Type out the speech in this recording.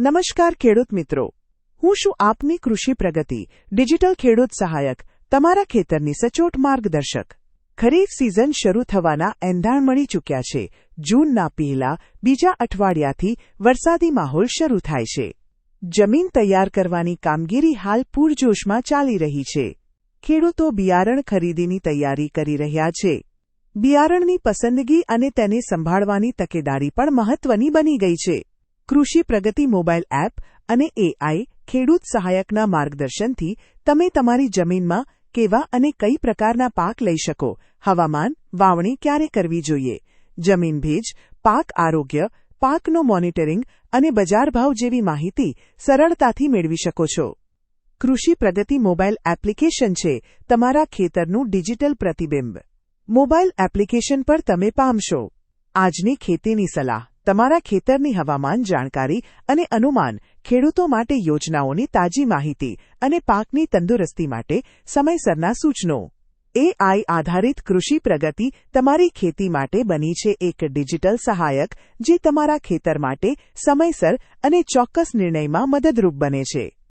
નમસ્કાર ખેડૂત મિત્રો. હું છું આપની કૃષિ પ્રગતિ, ડિજિટલ ખેડૂત સહાયક, તમારા ખેતરની સચોટ માર્ગદર્શક. ખરીફ સિઝન શરૂ થવાના એંધાણ મળી ચૂક્યા છે. જૂનના પહેલા, બીજા અઠવાડિયાથી વરસાદી માહોલ શરૂ થાય છે. જમીન તૈયાર કરવાની કામગીરી હાલ પૂરજોશમાં ચાલી રહી છે. ખેડૂતો બિયારણ ખરીદીની તૈયારી કરી રહ્યા છે. બિયારણની પસંદગી અને તેને સંભાળવાની તકેદારી પણ મહત્વની બની ગઈ છે. કૃષિ પ્રગતિ મોબાઈલ એપ અને એઆઈ ખેડૂત સહાયકના માર્ગદર્શનથી તમે તમારી જમીનમાં કેવા અને કઈ પ્રકારના પાક લઈ શકો, હવામાન, વાવણી ક્યારે કરવી જોઈએ, જમીન ભેજ, પાક આરોગ્ય, પાકનો મોનિટરિંગ અને બજાર ભાવ જેવી માહિતી સરળતાથી મેળવી શકો છો. કૃષિ પ્રગતિ મોબાઈલ એપ્લિકેશન છે તમારા ખેતરનું ડિજિટલ પ્રતિબિંબ. મોબાઈલ એપ્લિકેશન પર તમે પામશો. આજની ખેતીની સલાહ. તમારા ખેતરની હવામાન જાણકારી અને અનુમાન ખેડૂતો માટે યોજનાઓની તાજી માહિતી અને પાકની તંદુરસ્તી માટે સમયસરના સૂચનો. એઆઈ આધારિત કૃષિ પ્રગતિ તમારી ખેતી માટે બની છે એક ડિજિટલ સહાયક જે તમારા ખેતર માટે સમયસર અને ચોક્કસ નિર્ણયમાં મદદરૂપ બને છે.